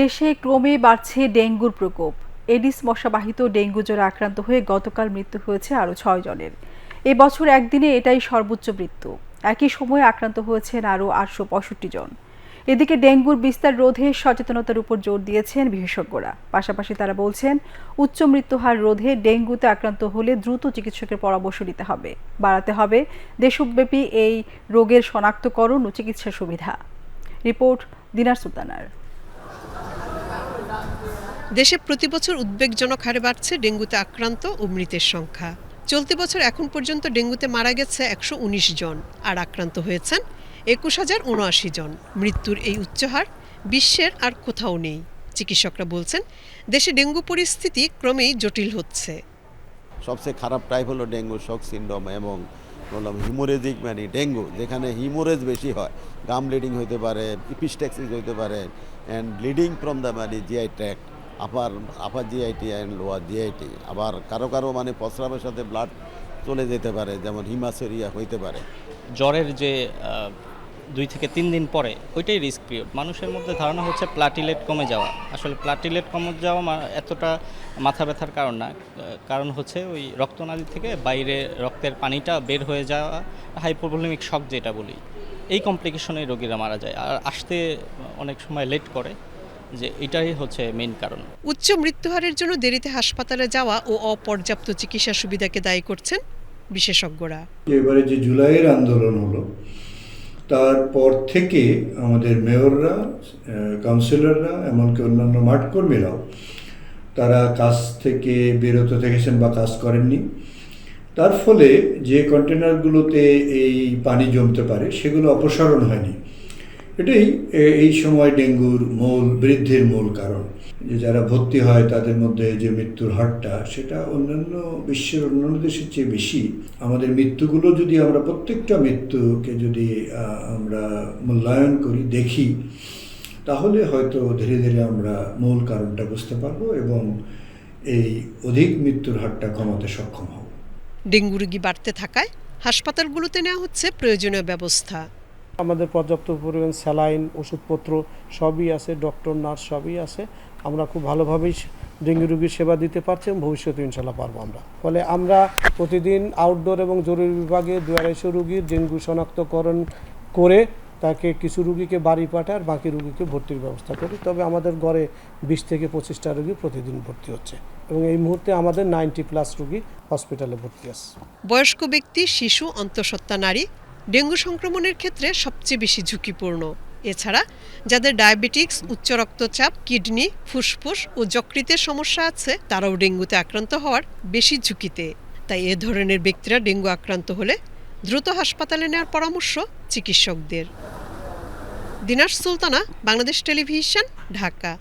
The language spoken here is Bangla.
দেশে ক্রমে বাড়ছে ডেঙ্গুর প্রকোপ। এডিস মশাবাহিত ডেঙ্গু জ্বরে আক্রান্ত হয়ে গতকাল মৃত্যু হয়েছে আরও ছয় জনের। এ বছর একদিনে এটাই সর্বোচ্চ মৃত্যু। একই সময়ে আক্রান্ত হয়েছেন আরও আটশো পঁয়ষট্টি জন। এদিকে ডেঙ্গুর বিস্তার রোধে সচেতনতার উপর জোর দিয়েছেন বিশেষজ্ঞরা। পাশাপাশি তারা বলছেন, উচ্চ মৃত্যুহার রোধে ডেঙ্গুতে আক্রান্ত হলে দ্রুত চিকিৎসকের পরামর্শ নিতে হবে। বাড়াতে হবে, দেশব্যাপী এই রোগের শনাক্তকরণ ও চিকিৎসা সুবিধা। রিপোর্ট দিনার সুলতানার। দেশে প্রতি বছর উদ্বেগজনক হারে বাড়ছে ডেঙ্গুতে আক্রান্ত ও মৃতের সংখ্যা। চলতি বছর এখন পর্যন্ত ডেঙ্গুতে মারা গেছে একশো উনিশ জন, আর আক্রান্ত হয়েছেন একুশ হাজার উনআশি জন। মৃত্যুর এই উচ্চ হার বিশ্বের আর কোথাও নেই। চিকিৎসকরা বলছেন, দেশে ডেঙ্গু পরিস্থিতি ক্রমেই জটিল হচ্ছে। সবচেয়ে খারাপ টাইপ হলো ডেঙ্গু শক সিন্ড্রোম এবং বললাম হিমোরেজিক মানে ডেঙ্গু, যেখানে হিমোরেজ বেশি হয়। গাম ব্লিডিং হতে পারে, ইপিস্টেক্সিস হতে পারে অ্যান্ড ব্লিডিং ফ্রম দ্য মানে GI tract upper upper GIT and lower GIT আবার কারও কারও মানে প্রস্রাবের সাথে ব্লাড চলে যেতে পারে, যেমন হিমাসেরিয়া হইতে পারে। জ্বরের যে দুই থেকে তিন দিন পরে, ওইটাই রিস্ক পিরিয়ড মানুষের মধ্যে ধারণা হচ্ছে প্লাটিলেট কমে যাওয়া। আসলে প্লাটিলেট কমে যাওয়া এতটা মাথা ব্যথার কারণ না। কারণ হচ্ছে ওই রক্তনালী থেকে বাইরে রক্তের পানিটা বের হয়ে যাওয়া হাইপোভলিমিক শক যেটা বলি, এই কমপ্লিকেশনে রোগীরা মারা যায়। আর আসতে অনেক সময় লেট করে। যে এটাই হচ্ছে মেইন কারণ। উচ্চ মৃত্যুহারের জন্য দেরিতে হাসপাতালে যাওয়া ও অপর্যাপ্ত চিকিৎসা সুবিধাকে দায়ী করছেন বিশেষজ্ঞরা। এবারে যে জুলাইয়ের আন্দোলন হলো তারপর থেকে আমাদের মেয়ররা কাউন্সিলররা এমনকি অন্যান্য মাঠকর্মীরাও তারা কাজ থেকে বিরত থেকেছেন বা কাজ করেননি। তার ফলে যে কন্টেনারগুলোতে এই পানি জমতে পারে সেগুলো অপসারণ হয়নি। এটাই এই সময় ডেঙ্গুর মূল, বৃদ্ধির মূল কারণ। যে যারা ভর্তি হয়, তাদের মধ্যে যে মৃত্যুর হারটা, সেটা অন্যান্য বিশ্বের অন্যান্য দেশের চেয়ে বেশি। আমাদের মৃত্যুগুলো যদি আমরা প্রত্যেকটা মৃত্যুকে যদি আমরা মূল্যায়ন করি, দেখি, তাহলে হয়তো ধীরে ধীরে আমরা মূল কারণটা বুঝতে পারব এবং এই অধিক মৃত্যুর হারটা কমাতে সক্ষম হব। ডেঙ্গু রোগী বাড়তে থাকায় হাসপাতালগুলোতে নেওয়া হচ্ছে প্রয়োজনীয় ব্যবস্থা। আমাদের পর্যাপ্ত পরিমাণ স্যালাইন, ওষুধপত্র সবই আছে, ডক্টর, নার্স সবই আছে। আমরা খুব ভালোভাবেই ডেঙ্গু রোগীর সেবা দিতে পারছি এবং ভবিষ্যতে ইনশাল্লাহ পারব আমরা। ফলে আমরা প্রতিদিন আউটডোর এবং জরুরি বিভাগে দু আড়াইশো রুগীর ডেঙ্গু শনাক্তকরণ করে তাকে কিছু রুগীকে বাড়ি পাঠায় আর বাকি রুগীকে ভর্তির ব্যবস্থা করি। তবে আমাদের গড়ে বিশ থেকে পঁচিশটা রুগী প্রতিদিন ভর্তি হচ্ছে এবং এই মুহূর্তে আমাদের নাইনটি প্লাস রুগী হসপিটালে ভর্তি আছে। বয়স্ক ব্যক্তি, শিশু, অন্তঃসত্ত্বা নারী ডেঙ্গু সংক্রমণের ক্ষেত্রে সবচেয়ে বেশি ঝুঁকিপূর্ণ। এছাড়া, যাদের ডায়াবেটিক্স, উচ্চ রক্তচাপ, কিডনি, ফুসফুস ও যকৃতের সমস্যা আছে, তারাও ডেঙ্গুতে আক্রান্ত হওয়ার বেশি ঝুঁকিতে। তাই এ ধরনের ব্যক্তিরা ডেঙ্গু আক্রান্ত হলে দ্রুত হাসপাতালে নেওয়ার পরামর্শ চিকিৎসকদের। দিনার সুলতানা, বাংলাদেশ টেলিভিশন, ঢাকা।